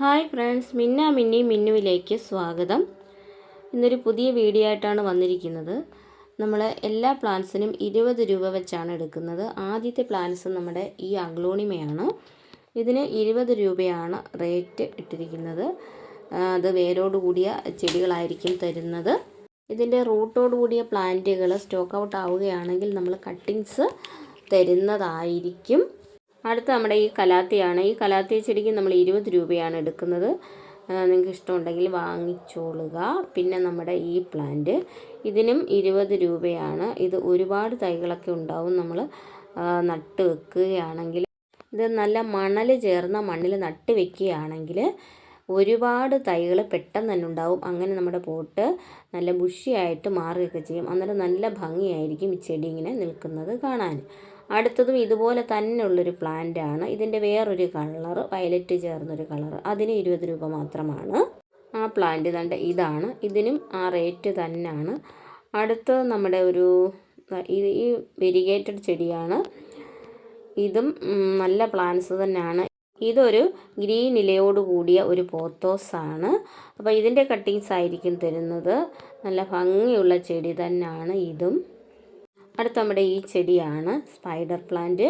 Hi friends മിന്ന മിന്നി മിന്നുവിലേക്ക് സ്വാഗതം. ഇന്നൊരു പുതിയ വീഡിയോ ആയിട്ടാണ് വന്നിരിക്കുന്നത്. നമ്മൾ എല്ലാ പ്ലാന്റ്സിനും ഇരുപത് രൂപ വെച്ചാണ് എടുക്കുന്നത്. ആദ്യത്തെ പ്ലാന്റ്സ് നമ്മുടെ ഈ അഗ്ലോണിമയാണ്. ഇതിന് ഇരുപത് രൂപയാണ് റേറ്റ് ഇട്ടിരിക്കുന്നത്. അത് വേരോടുകൂടിയ ചെടികളായിരിക്കും തരുന്നത്. ഇതിന്റെ റൂട്ടോടുകൂടിയ പ്ലാന്റുകൾ സ്റ്റോക്ക് ഔട്ട് ആവുകയാണെങ്കിൽ നമ്മൾ കട്ടിങ്സ് തരുന്നതായിരിക്കും. അടുത്ത നമ്മുടെ ഈ കലാത്തിയാണ്. ഈ കലാത്തി ചെടിക്ക് നമ്മൾ ഇരുപത് രൂപയാണ് എടുക്കുന്നത്. നിങ്ങൾക്ക് ഇഷ്ടമുണ്ടെങ്കിൽ വാങ്ങിച്ചോളുക. പിന്നെ നമ്മുടെ ഈ പ്ലാന്റ് ഇതിനും ഇരുപത് രൂപയാണ്. ഇത് ഒരുപാട് തൈകളൊക്കെ ഉണ്ടാവും. നമ്മൾ നട്ട് വെക്കുകയാണെങ്കിൽ ഇത് നല്ല മണൽ ചേർന്ന മണ്ണിൽ നട്ട് വെക്കുകയാണെങ്കിൽ ഒരുപാട് തൈകൾ പെട്ടെന്ന് തന്നെ ഉണ്ടാവും. അങ്ങനെ നമ്മുടെ പോട്ട് നല്ല ബുഷിയായിട്ട് മാറുകയൊക്കെ ചെയ്യും. അന്നേരം നല്ല ഭംഗിയായിരിക്കും ഈ ചെടി ഇങ്ങനെ നിൽക്കുന്നത് കാണാൻ. അടുത്തതും ഇതുപോലെ തന്നെ ഉള്ളൊരു പ്ലാന്റ് ആണ്. ഇതിന്റെ വേറൊരു കളർ വയലറ്റ് ചേർന്നൊരു കളർ അതിന് ഇരുപത് രൂപ മാത്രമാണ്. ആ പ്ലാന്റ് കണ്ട ഇതാണ്. ഇതിനും ആ റേറ്റ് തന്നെയാണ്. അടുത്തത് നമ്മുടെ ഒരു ഈ വെരിഗേറ്റഡ് ചെടിയാണ്. ഇതും നല്ല പ്ലാന്റ്സ് തന്നെയാണ്. ഇതൊരു ഗ്രീൻ ഇലയോട് കൂടിയ ഒരു പോത്തോസാണ്. അപ്പോൾ ഇതിന്റെ കട്ടിങ്സ് ആയിരിക്കും തരുന്നത്. നല്ല ഭംഗിയുള്ള ചെടി തന്നെയാണ് ഇതും. അടുത്ത നമ്മുടെ ഈ ചെടിയാണ് സ്പൈഡർ പ്ലാന്റ്.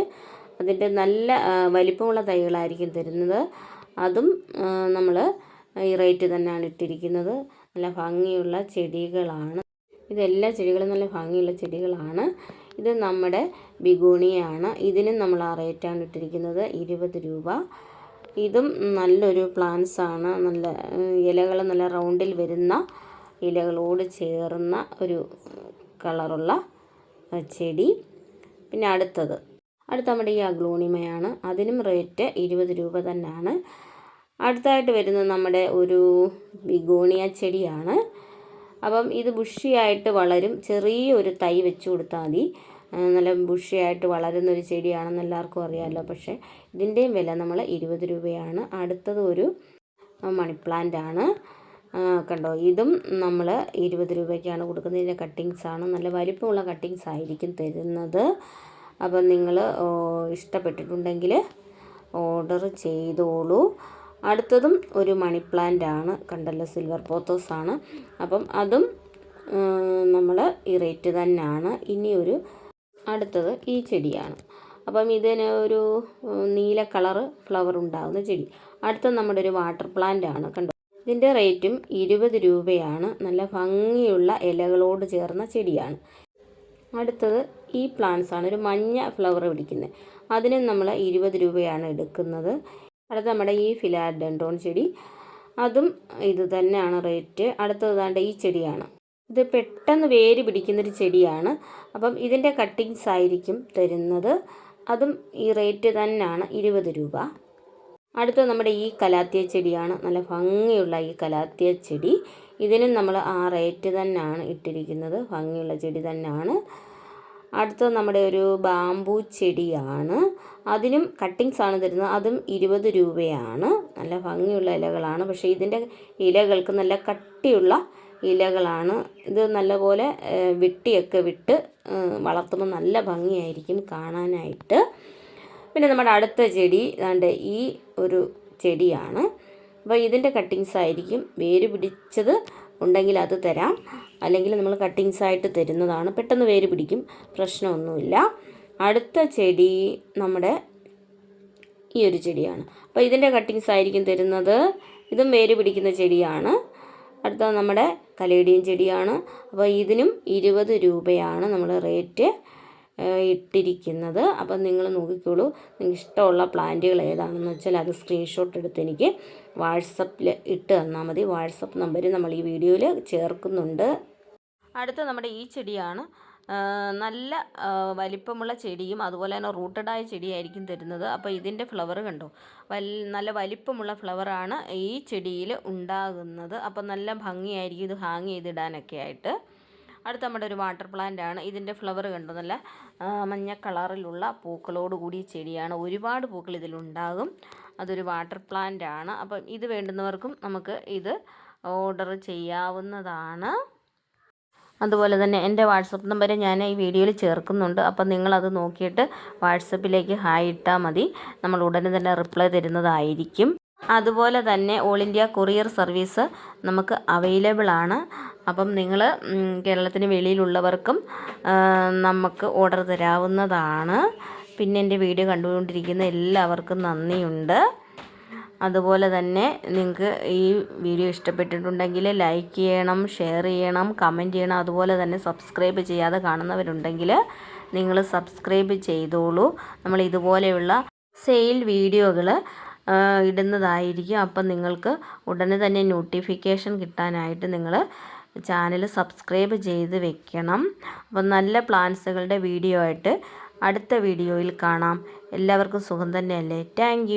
അതിന്റെ നല്ല വലിപ്പമുള്ള തൈകളായിരിക്കും തരുന്നത്. അതും നമ്മൾ ഈ റേറ്റ് തന്നെയാണ് ഇട്ടിരിക്കുന്നത്. നല്ല ഭംഗിയുള്ള ചെടികളാണ്. ഇതെല്ലാ ചെടികളും നല്ല ഭംഗിയുള്ള ചെടികളാണ്. ഇത് നമ്മുടെ ബിഗോണിയാണ്. ഇതിനും നമ്മൾ ആ റേറ്റാണ് ഇട്ടിരിക്കുന്നത് ഇരുപത് രൂപ. ഇതും നല്ലൊരു പ്ലാന്റ്സ് ആണ് നല്ല ഇലകൾ നല്ല റൗണ്ടിൽ വരുന്ന ഇലകളോട് ചേർന്ന ഒരു കളറുള്ള ചെടി. പിന്നെ അടുത്തത്. അടുത്ത നമ്മുടെ ഈ അഗ്ലോണിമയാണ്. അതിനും റേറ്റ് ഇരുപത് രൂപ തന്നെയാണ് അടുത്തായിട്ട് വരുന്നത് നമ്മുടെ ഒരു ബിഗോണിയ ചെടിയാണ്. അപ്പം ഇത് ബുഷിയായിട്ട് വളരും. ചെറിയൊരു തൈ വെച്ച് കൊടുത്താൽ മതി. നല്ല ബുഷിയായിട്ട് വളരുന്ന ഒരു ചെടിയാണെന്ന് എല്ലാവർക്കും അറിയാമല്ലോ പക്ഷേ ഇതിന്റെയും വില നമ്മൾ ഇരുപത് രൂപയാണ്. അടുത്തത് ഒരു മണി പ്ലാന്റ് ആണ്. കണ്ടോ? ഇതും നമ്മൾ ഇരുപത് രൂപയ്ക്കാണ് കൊടുക്കുന്നത്. ഇതിന്റെ കട്ടിങ്സ് ആണ്. നല്ല വലിപ്പമുള്ള കട്ടിങ്സ് ആയിരിക്കും തരുന്നത്. അപ്പം നിങ്ങൾ ഇഷ്ടപ്പെട്ടിട്ടുണ്ടെങ്കിൽ ഓർഡർ ചെയ്തോളൂ. അടുത്തതും ഒരു മണി പ്ലാന്റ് ആണ്. കണ്ടല്ലോ സിൽവർ പോത്തോസ് ആണ്. അപ്പം അതും നമ്മൾ ഈ റേറ്റ് തന്നെയാണ്. ഇനി ഒരു അടുത്തത് ഈ ചെടിയാണ്. അപ്പം ഇതിന് ഒരു നീല കളറ് ഫ്ലവർ ഉണ്ടാകുന്ന ചെടി. അടുത്തത് നമ്മുടെ ഒരു വാട്ടർ പ്ലാന്റ് ആണ്. കണ്ടോ? ഇതിന്റെ റേറ്റും ഇരുപത് രൂപയാണ്. നല്ല ഭംഗിയുള്ള ഇലകളോട് ചേർന്ന ചെടിയാണ്. അടുത്തത് ഈ പ്ലാന്റ്സ് ആണ്. ഒരു മഞ്ഞ ഫ്ലവർ പിടിക്കുന്നത്. അതിനും നമ്മൾ ഇരുപത് രൂപയാണ് എടുക്കുന്നത്. അടുത്ത നമ്മുടെ ഈ ഫിലാഡൻഡോൺ ചെടി. അതും ഇത് തന്നെയാണ് റേറ്റ്. അടുത്തത് ഈ ചെടിയാണ്. ഇത് പെട്ടെന്ന് വേര് പിടിക്കുന്നൊരു ചെടിയാണ്. അപ്പം ഇതിന്റെ കട്ടിങ്സ് ആയിരിക്കും തരുന്നത്. അതും ഈ റേറ്റ് തന്നെയാണ് ഇരുപത് രൂപ. അടുത്ത നമ്മുടെ ഈ കലാത്തിയ ചെടിയാണ്. നല്ല ഭംഗിയുള്ള ഈ കലാത്തിയ ചെടി. ഇതിനും നമ്മൾ ആ റേറ്റ് തന്നെയാണ് ഇട്ടിരിക്കുന്നത്. ഭംഗിയുള്ള ചെടി തന്നെയാണ്. അടുത്തത് നമ്മുടെ ഒരു ബാമ്പു ചെടിയാണ്. അതിനും കട്ടിങ്സ് ആണ് തരുന്നത്. അതും ഇരുപത് രൂപയാണ്. നല്ല ഭംഗിയുള്ള ഇലകളാണ്. പക്ഷേ ഇതിന്റെ ഇലകൾക്ക് നല്ല കട്ടിയുള്ള ഇലകളാണ്. ഇത് നല്ലപോലെ വിട്ടിയൊക്കെ വിട്ട് വളർത്തുമ്പോൾ നല്ല ഭംഗിയായിരിക്കും കാണാനായിട്ട്. പിന്നെ നമ്മുടെ അടുത്ത ചെടി ഏതാണ്ട് ഈ ഒരു ചെടിയാണ്. അപ്പോൾ ഇതിന്റെ കട്ടിങ്സ് ആയിരിക്കും. വേര് പിടിച്ചത് ഉണ്ടെങ്കിൽ അത് തരാം. അല്ലെങ്കിൽ നമ്മൾ കട്ടിങ്സ് ആയിട്ട് തരുന്നതാണ്. പെട്ടെന്ന് വേര് പിടിക്കും. പ്രശ്നമൊന്നുമില്ല. അടുത്ത ചെടി നമ്മുടെ ഈ ഒരു ചെടിയാണ്. അപ്പോൾ ഇതിന്റെ കട്ടിങ്സ് ആയിരിക്കും തരുന്നത്. ഇതും വേര് പിടിക്കുന്ന ചെടിയാണ്. അടുത്ത നമ്മുടെ കലേഡിയൻ ചെടിയാണ്. അപ്പോൾ ഇതിനും ഇരുപത് രൂപയാണ് നമ്മൾ റേറ്റ് ഇട്ടിരിക്കുന്നത്. അപ്പം നിങ്ങൾ നോക്കിക്കോളൂ. നിങ്ങൾക്ക് ഇഷ്ടമുള്ള പ്ലാന്റുകൾ ഏതാണെന്ന് വെച്ചാൽ അത് സ്ക്രീൻഷോട്ട് എടുത്ത് എനിക്ക് വാട്സപ്പിൽ ഇട്ട് തന്നാൽ മതി. വാട്സപ്പ് നമ്പർ നമ്മൾ ഈ വീഡിയോയിൽ ചേർക്കുന്നുണ്ട്. അടുത്ത നമ്മുടെ ഈ ചെടിയാണ്. നല്ല വലിപ്പമുള്ള ചെടിയും അതുപോലെ തന്നെ റൂട്ടഡായ ചെടിയായിരിക്കും തരുന്നത്. അപ്പോൾ ഇതിന്റെ ഫ്ലവർ കണ്ടോ? നല്ല വലിപ്പമുള്ള ഫ്ലവറാണ് ഈ ചെടിയിൽ ഉണ്ടാകുന്നത്. അപ്പോൾ നല്ല ഭംഗിയായിരിക്കും ഇത് ഹാങ് ചെയ്തിടാനൊക്കെ ആയിട്ട്. അടുത്ത നമ്മുടെ ഒരു വാട്ടർ പ്ലാന്റ് ആണ്. ഇതിന്റെ ഫ്ലവർ കണ്ടോ? നല്ല മഞ്ഞ കളറിലുള്ള പൂക്കളോട് കൂടിയ ചെടിയാണ്. ഒരുപാട് പൂക്കൾ ഇതിലുണ്ടാകും. അതൊരു വാട്ടർ പ്ലാന്റ് ആണ്. അപ്പം ഇത് വേണ്ടുന്നവർക്കും നമുക്ക് ഇത് ഓർഡർ ചെയ്യാവുന്നതാണ്. അതുപോലെ തന്നെ എന്റെ വാട്സപ്പ് നമ്പർ ഞാൻ ഈ വീഡിയോയിൽ ചേർക്കുന്നുണ്ട്. അപ്പം നിങ്ങളത് നോക്കിയിട്ട് വാട്സപ്പിലേക്ക് ഹായ് ഇട്ടാൽ മതി. നമ്മൾ ഉടനെ തന്നെ റിപ്ലൈ തരുന്നതായിരിക്കും. അതുപോലെ തന്നെ ഓൾ ഇന്ത്യ കൊറിയർ സർവീസ് നമുക്ക് അവൈലബിൾ ആണ്. അപ്പം നിങ്ങൾ കേരളത്തിന് വെളിയിലുള്ളവർക്കും നമുക്ക് ഓർഡർ തരാവുന്നതാണ്. പിന്നെ എന്റെ വീഡിയോ കണ്ടുകൊണ്ടിരിക്കുന്ന എല്ലാവർക്കും നന്ദിയുണ്ട്. അതുപോലെ തന്നെ നിങ്ങൾക്ക് ഈ വീഡിയോ ഇഷ്ടപ്പെട്ടിട്ടുണ്ടെങ്കിൽ ലൈക്ക് ചെയ്യണം ഷെയർ ചെയ്യണം കമന്റ് ചെയ്യണം. അതുപോലെ തന്നെ സബ്സ്ക്രൈബ് ചെയ്യാതെ കാണുന്നവരുണ്ടെങ്കിൽ നിങ്ങൾ സബ്സ്ക്രൈബ് ചെയ്തോളൂ. നമ്മൾ ഇതുപോലെയുള്ള സെയിൽ വീഡിയോകൾ ഇടുന്നതായിരിക്കും. അപ്പം നിങ്ങൾക്ക് ഉടനെ തന്നെ നോട്ടിഫിക്കേഷൻ കിട്ടാനായിട്ട് നിങ്ങൾ ചാനൽ സബ്സ്ക്രൈബ് ചെയ്ത് വെക്കണം. അപ്പം നല്ല പ്ലാൻസുകളുടെ വീഡിയോ ആയിട്ട് അടുത്ത വീഡിയോയിൽ കാണാം. എല്ലാവർക്കും സുഖം തന്നെയല്ലേ? താങ്ക്